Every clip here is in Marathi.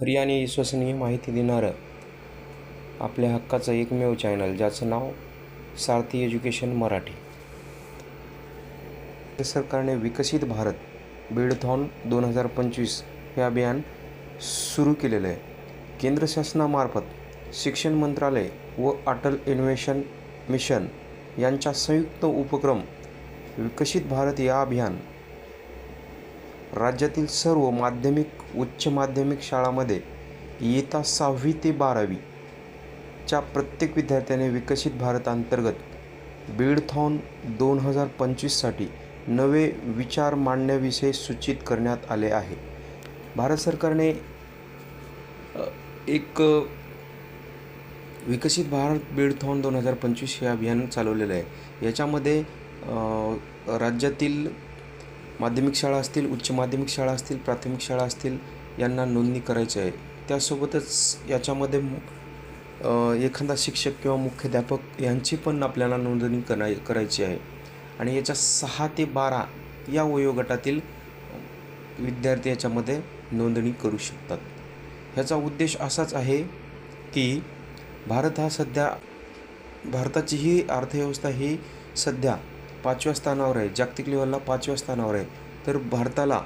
खरी आणि विश्वसनीय माहिती देणारं आपल्या हक्काचं एकमेव चॅनल ज्याचं नाव सारथी एज्युकेशन मराठी. सरकारने विकसित भारत बिडथॉन दोन हजार पंचवीस हे अभियान सुरू केलेलं आहे. केंद्र शासनामार्फत शिक्षण मंत्रालय व अटल इन्व्हेशन मिशन यांच्या संयुक्त उपक्रम विकसित भारत या अभियान राज्यातील सर्व माध्यमिक उच्च माध्यमिक शाळामध्ये इयत्ता सहावी ते बारावीच्या प्रत्येक विद्यार्थ्याने विकसित भारत अंतर्गत बीडथॉन दोन हजार पंचवीससाठी नवे विचार मांडण्याविषयी सूचित करण्यात आले आहे. भारत सरकारने एक विकसित भारत बीडथॉन दोन हजार पंचवीस हे अभियान चालवलेलं आहे. याच्यामध्ये राज्यातील माध्यमिक शाळा असतील उच्च माध्यमिक शाळा असतील प्राथमिक शाळा असतील यांना नोंदणी करायची आहे. त्यासोबतच याच्यामध्ये मु- एखादा शिक्षक किंवा मुख्याध्यापक यांची पण आपल्याला नोंदणी कराय करायची आहे. आणि याच्या सहा ते बारा या वयोगटातील विद्यार्थी याच्यामध्ये नोंदणी करू शकतात. ह्याचा उद्देश असाच आहे की भारत हा सध्या भारताची ही अर्थव्यवस्था ही सध्या पाचव्या स्थानावर आहे. जागतिक लेवलला पाचव्या स्थानावर आहे. तर भारताला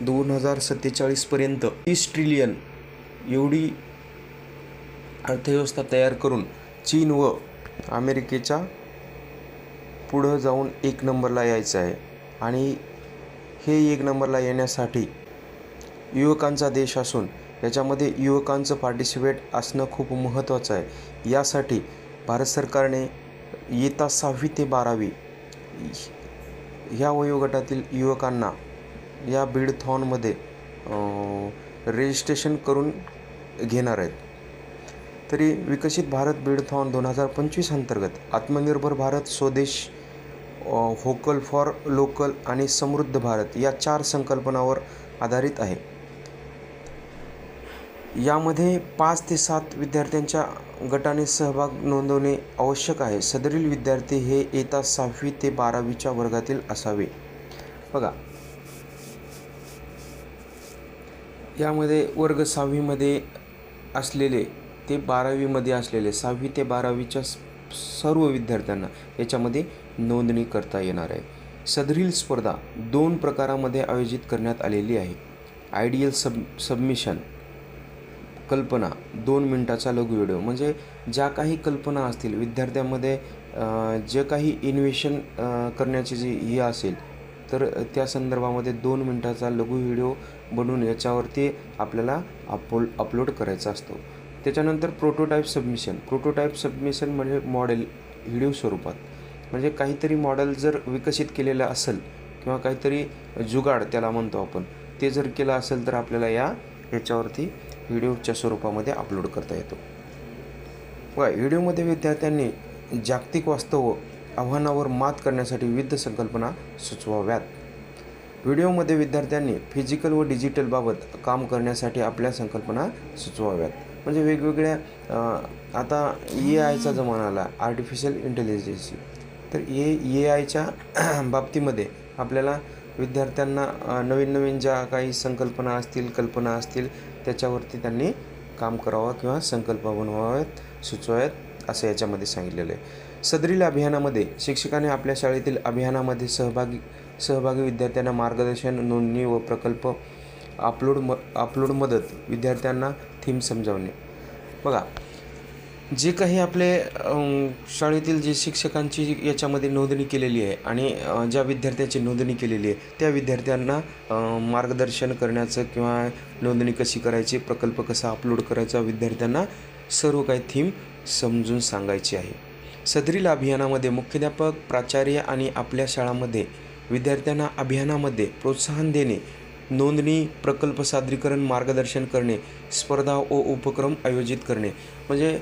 दोन हजार सत्तेचाळीसपर्यंत तीस ट्रिलियन एवढी अर्थव्यवस्था तयार करून चीन व अमेरिकेच्या पुढं जाऊन एक नंबरला यायचं आहे. आणि हे एक नंबरला येण्यासाठी युवकांचा देश असून याच्यामध्ये युवकांचं पार्टिसिपेट असणं खूप महत्त्वाचं आहे. यासाठी भारत सरकारने येता सहावी ते बारावी ह्या वयोगटातील युवकांना या बीडथॉनमध्ये रजिस्ट्रेशन करून घेणार आहेत. तरी विकसित भारत बीडथॉन दोन हजार पंचवीस अंतर्गत आत्मनिर्भर भारत स्वदेश होकल फॉर लोकल आणि समृद्ध भारत या चार संकल्पनावर आधारित आहे. यामध्ये पाच ते सात विद्यार्थ्यांच्या गटाने सहभाग नोंदवणे आवश्यक आहे. सदरील विद्यार्थी हे येता सहावी ते बारावीच्या वर्गातील असावे. बघा. यामध्ये वर्ग सहावीमध्ये असलेले ते बारावीमध्ये असलेले सहावी ते बारावीच्या सर्व विद्यार्थ्यांना याच्यामध्ये नोंदणी करता येणार आहे. सदरील स्पर्धा दोन प्रकारामध्ये आयोजित करण्यात आलेली आहे. आयडियल सब सबमिशन कल्पना दोन मिनटाचा लघु व्हिडिओ. म्हणजे ज्या काही कल्पना असतील विद्यार्थ्यांमध्ये जे काही इन्व्हेशन करण्याची जी ही असेल तर त्या संदर्भामध्ये दोन मिनटाचा लघु व्हिडिओ बनवून याच्यावरती आपल्याला अपलोड अपलोड करायचा असतो. त्याच्यानंतर प्रोटोटाईप सबमिशन प्रोटोटाईप सबमिशन म्हणजे मॉडेल व्हिडिओ स्वरूपात. म्हणजे काहीतरी मॉडेल जर विकसित केलेलं असेल किंवा काहीतरी जुगाड त्याला म्हणतो आपण ते जर केलं असेल तर आपल्याला या याच्यावरती व्हिडिओच्या स्वरूपामध्ये अपलोड करता येतो. व व्हिडिओमध्ये विद्यार्थ्यांनी जागतिक वास्तव आव्हानावर मात करण्यासाठी विविध संकल्पना सुचवाव्यात. व्हिडिओमध्ये विद्यार्थ्यांनी फिजिकल व डिजिटलबाबत काम करण्यासाठी आपल्या संकल्पना सुचवाव्यात. म्हणजे वेगवेगळ्या आता ए आयचा जमाना आला आर्टिफिशियल इंटेलिजन्सी तर ए ए आयच्या बाबतीमध्ये आपल्याला विद्यार्थ्यांना नवीन नवीन ज्या काही संकल्पना असतील कल्पना असतील त्याच्यावरती त्यांनी काम करावं किंवा संकल्प बनवाव्यात सुचवाव्यात असं याच्यामध्ये सांगितलेलं आहे. सदरील अभियानामध्ये शिक्षकाने आपल्या शाळेतील अभियानामध्ये सहभागी सहभागी विद्यार्थ्यांना मार्गदर्शन नोंदणी व प्रकल्प अपलोड म अपलोड मदत विद्यार्थ्यांना थीम समजावणे. बघा जे काही आपले शाळेतील जे शिक्षकांची याच्यामध्ये नोंदणी केलेली आहे आणि ज्या विद्यार्थ्याची नोंदणी केलेली आहे त्या विद्यार्थ्यांना मार्गदर्शन करण्याचं किंवा नोंदणी कशी करायची प्रकल्प कसा अपलोड करायचा विद्यार्थ्यांना सर्व काही थीम समजून सांगायची आहे. सदरील अभियानामध्ये मुख्याध्यापक प्राचार्य आणि आपल्या शाळामध्ये विद्यार्थ्यांना अभियानामध्ये प्रोत्साहन देणे नोंदणी प्रकल्प सादरीकरण मार्गदर्शन करणे स्पर्धा व उपक्रम आयोजित करणे म्हणजे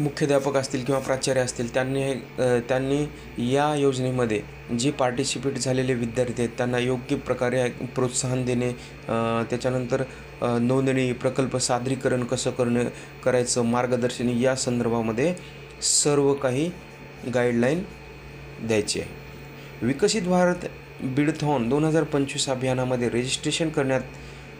मुख्याध्यापक असतील किंवा प्राचार्य असतील त्यांनी हे त्यांनी या योजनेमध्ये जे पार्टिसिपेट झालेले विद्यार्थी आहेत त्यांना योग्य प्रकारे प्रोत्साहन देणे त्याच्यानंतर नोंदणी प्रकल्प सादरीकरण कसं करणं करायचं मार्गदर्शन या संदर्भामध्ये सर्व काही गाईडलाईन द्यायची आहे. विकसित भारत बिडथॉन दोन हजार पंचवीस अभियानामध्ये रजिस्ट्रेशन करण्यात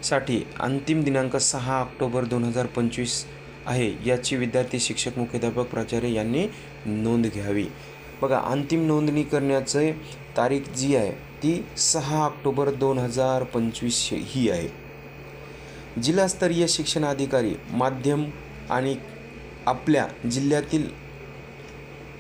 साठी अंतिम दिनांक सहा ऑक्टोबर दोन हजार पंचवीस आहे याची विद्यार्थी शिक्षक मुख्याध्यापक प्राचार्य यांनी नोंद घ्यावी. बघा अंतिम नोंदणी करण्याचे तारीख जी आहे ती सहा ऑक्टोबर दोन हजार पंचवीस ही आहे. जिल्हास्तरीय शिक्षणाधिकारी माध्यम आणि आपल्या जिल्ह्यातील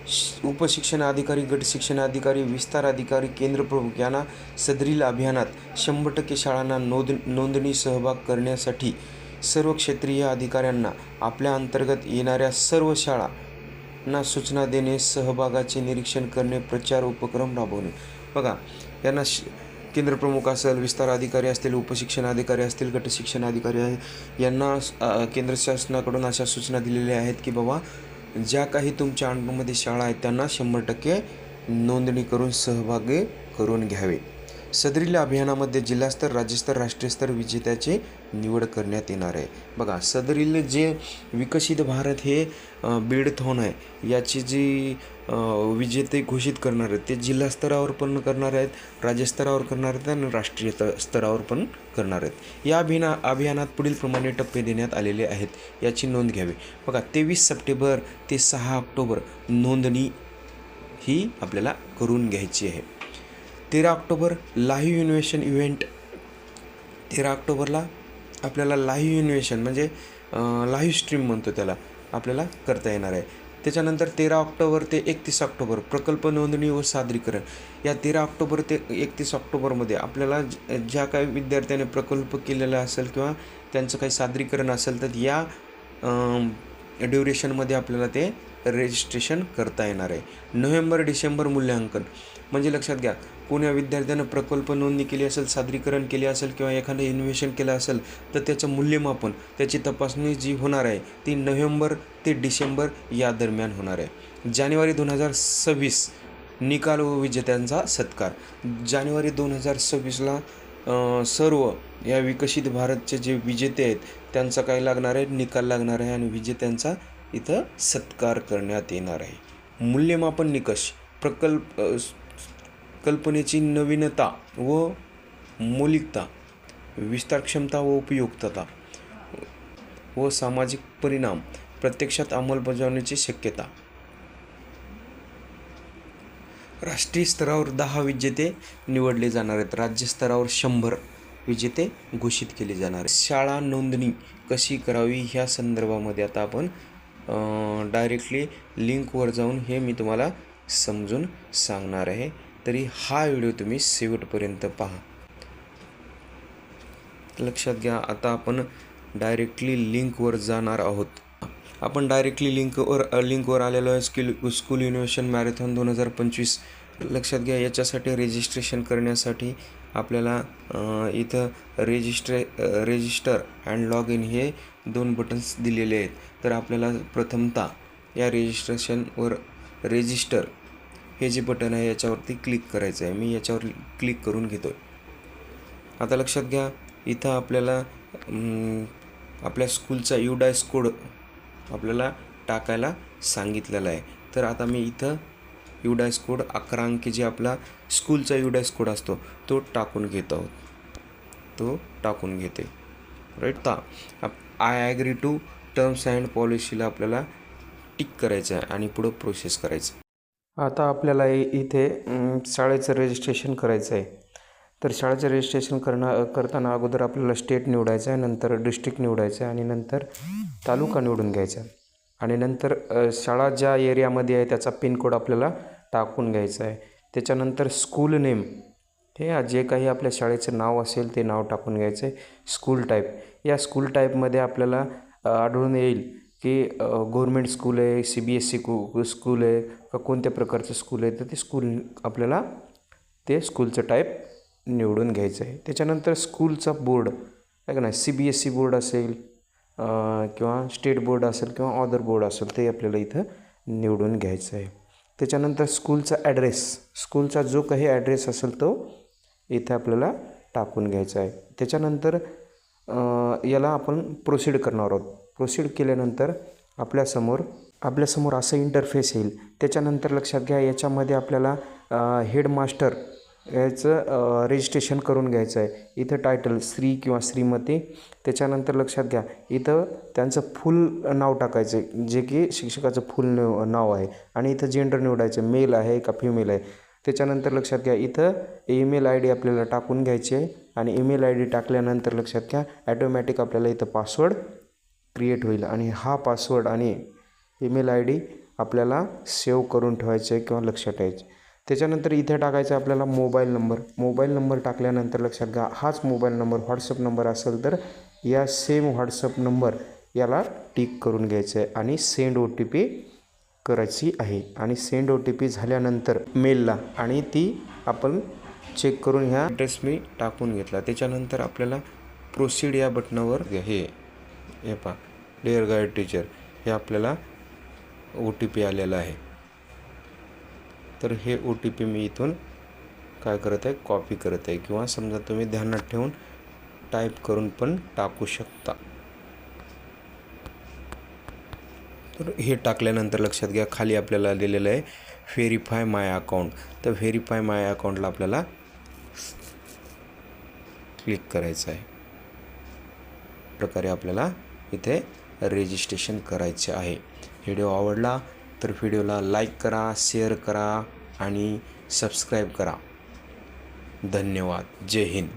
श- उपशिक्षणाधिकारी गट शिक्षणाधिकारी विस्तार अधिकारी केंद्र प्रमुख यांना सदरील अभियानात शंभर टक्के शाळांना नोंद नोंदणी सहभाग करण्यासाठी सर्व क्षेत्रीय अधिकाऱ्यांना आपल्या अंतर्गत येणाऱ्या सर्व शाळांना सूचना देणे सहभागाचे निरीक्षण करणे प्रचार उपक्रम राबवणे. बघा यांना श केंद्र प्रमुख असेल विस्तार अधिकारी असतील उपशिक्षण अधिकारी असतील गट शिक्षण अधिकारी आहे यांना केंद्र शासनाकडून अशा सूचना दिलेल्या आहेत की बाबा ज्या काही तुमच्या अंडरमध्ये शाळा आहेत त्यांना शंभर टक्के नोंदणी करून सहभागी करून घ्यावे. सदरील अभियानामध्ये जिल्हास्तर राज्यस्तर राष्ट्रीय स्तर विजेत्याची निवड करण्यात येणार आहे. बघा सदरील जे विकसित भारत हे बीडथॉन आहे याची जी विजेते घोषित करणार आहेत ते जिल्हा स्तरावर पण करणार आहेत राज्यस्तरावर करणार आहेत आणि राष्ट्रीय स्तरावर पण करणार आहेत. या अभिना अभियानात पुढील प्रमाणे टप्पे देण्यात आलेले आहेत याची नोंद घ्यावी. बघा तेवीस सप्टेंबर ते सहा ऑक्टोबर नोंदणी ही आपल्याला करून घ्यायची आहे. तेरा ऑक्टोबर लाईव्ह इन्व्हेशन इव्हेंट. तेरा ऑक्टोबरला आपल्याला लाईव्ह इन्व्हेशन म्हणजे लाईव्ह स्ट्रीम म्हणतो त्याला आपल्याला करता येणार आहे. त्याच्यानंतर तेरा ऑक्टोबर ते एकतीस ऑक्टोबर प्रकल्प नोंदणी व सादरीकरण. या तेरा ऑक्टोबर ते एकतीस ऑक्टोबरमध्ये आपल्याला ज- ज्या काही विद्यार्थ्याने प्रकल्प केलेला असेल किंवा त्यांचं काही सादरीकरण असेल तर या ड्युरेशनमध्ये आपल्याला ते रजिस्ट्रेशन करता येणार आहे. नोव्हेंबर डिसेंबर मूल्यांकन. म्हणजे लक्षात घ्या कोण्या विद्यार्थ्यानं प्रकल्प नोंदणी केली असेल सादरीकरण केले असेल किंवा एखादं इन्व्हेशन केलं असेल तर त्याचं मूल्यमापन त्याची तपासणी जी होणार आहे ती नोव्हेंबर ते डिसेंबर या दरम्यान होणार आहे. जानेवारी दोन हजार सव्वीस निकाल व विजेत्यांचा सत्कार. जानेवारी दोन हजार सव्वीसला सर्व या विकसित भारतचे जे विजेते आहेत त्यांचा काय लागणार आहे? निकाल लागणार आहे आणि विजेत्यांचा इथं सत्कार करण्यात येणार आहे. मूल्यमापन निकष प्रकल्प कल्पनेची नवीनता व मौलिकता विस्तार क्षमता व उपयुक्तता व सामाजिक परिणाम प्रत्यक्षात अंमलबजावणीची शक्यता राष्ट्रीय स्तरावर दहा विजेते निवडले जाणार आहेत. राज्य स्तरावर शंभर विजेते घोषित केले जाणार आहेत. शाळा नोंदणी कशी करावी ह्या संदर्भामध्ये आता आपण डायरेक्टली लिंकवर जाऊन हे मी तुम्हाला समजून सांगणार आहे. तरी हा व्हिडिओ तुम्ही शेवटपर्यंत पहा. लक्षात घ्या आता आपण डायरेक्टली लिंकवर जाणार आहोत. आपण डायरेक्टली लिंकवर लिंकवर आलेलो आहे. स्किल स्कूल इनोव्हेशन मॅरेथॉन दोन हजार पंचवीस. लक्षात घ्या याच्यासाठी रजिस्ट्रेशन करण्यासाठी आपल्याला इथं रेजिस्ट्रे रेजिस्टर अँड लॉग इन हे दोन बटन्स दिलेले आहेत. तर आपल्याला प्रथमता या रेजिस्ट्रेशनवर रेजिस्टर हे जे बटन आहे याच्यावरती क्लिक करायचं आहे मी याच्यावर क्लिक करून घेतो आहे आता लक्षात घ्या इथं आपल्याला आपल्या स्कूलचा युडायस कोड आपल्याला टाकायला सांगितलेला आहे. तर आता मी इथं युडायस कोड अकरा अंकी जे आपला स्कूलचा युडायस कोड असतो तो टाकून घेत आहोत. तो टाकून घेते. राईट आता I agree to terms and पॉलिसीला आपल्याला टिक करायचं आहे आणि पुढं प्रोसेस करायचं आता आपल्याला इथे शाळेचं रजिस्ट्रेशन करायचं आहे तर शाळेचं रजिस्ट्रेशन करणं करताना अगोदर आपल्याला स्टेट निवडायचं आहे नंतर डिस्ट्रिक्ट निवडायचं आहे आणि नंतर तालुका निवडून घ्यायचा आहे. आणि नंतर शाळा ज्या एरियामध्ये आहे त्याचा पिनकोड आपल्याला टाकून घ्यायचा आहे. त्याच्यानंतर स्कूल नेम हे जे काही आपल्या शाळेचं नाव असेल ते नाव टाकून घ्यायचं आहे. स्कूल टाईप या स्कूल टाईपमध्ये आपल्याला आढळून येईल की गव्हर्मेंट स्कूल आहे सी बी एस सी कू स्कूल आहे का कोणत्या प्रकारचं स्कूल आहे तर ते स्कूल आपल्याला ते स्कूलचं टाईप निवडून घ्यायचं आहे. त्याच्यानंतर स्कूलचा बोर्ड आहे का नाही? C B S C board असेल किंवा स्टेट बोर्ड असेल किंवा अदर बोर्ड असेल ते आपल्याला इथं निवडून घ्यायचं आहे. त्याच्यानंतर स्कूलचा ॲड्रेस स्कूलचा जो काही ॲड्रेस असेल तो इथे आपल्याला टाकून घ्यायचा आहे. त्याच्यानंतर याला आपण प्रोसीड करणार आहोत. प्रोसीड केल्यानंतर आपल्यासमोर आपल्यासमोर असं इंटरफेस येईल. त्याच्यानंतर लक्षात घ्या याच्यामध्ये आपल्याला हेडमास्टर याचं रजिस्ट्रेशन करून घ्यायचं आहे. इथं टायटल श्री किंवा श्रीमती. त्याच्यानंतर लक्षात घ्या इथं त्यांचं फुल नाव टाकायचं आहे. जे की शिक्षकाचं फुल न नाव आहे. आणि इथं जेंडर निवडायचं मेल आहे का फिमेल आहे? त्याच्यानंतर लक्षात घ्या इथं ईमेल आय डी आपल्याला टाकून घ्यायची आहे. आणि ईमेल आय डी टाकल्यानंतर लक्षात घ्या ॲटोमॅटिक आपल्याला इथं पासवर्ड क्रिएट होईल. आणि हा पासवर्ड आणि ईमेल आय डी आपल्याला सेव्ह करून ठेवायचं आहे किंवा लक्षात ठेवायचं त्याच्यानंतर इथे टाकायचं आपल्याला मोबाईल नंबर. मोबाईल नंबर टाकल्यानंतर लक्षात घ्या हाच मोबाईल नंबर व्हॉट्सअप नंबर असेल तर या सेम व्हॉट्सअप नंबर याला टिक करून घ्यायचं आहे आणि सेंड ओ टी पी करायची आहे. आणि सेंड ओ टी पी झाल्यानंतर मेलला आणि ती आपण चेक करून ह्या ॲड्रेस मी टाकून घेतला. त्याच्यानंतर आपल्याला प्रोसीड या बटनावर हे हे पा डिअर गाईड टीचर हे आपल्याला ओ टी पी आलेला आहे. तर हे ओ टी पी मी इथून काय करत आहे कॉपी करत आहे. किंवा समजा तुम्ही ध्यानात ठेवून टाईप करून पण टाकू शकता. तर हे टाकल्यानंतर लक्षात घ्या खाली आपल्याला दिलेलं आहे व्हेरीफाय माय अकाउंट तर व्हेरीफाय माय अकाउंटला आपल्याला क्लिक करायचं आहे. प्रकारे आपल्याला इथे रजिस्ट्रेशन करायचे आहे. व्हिडिओ आवडला तर व्हिडिओला लाईक करा शेअर करा आणि सबस्क्राईब करा. धन्यवाद. जय हिंद.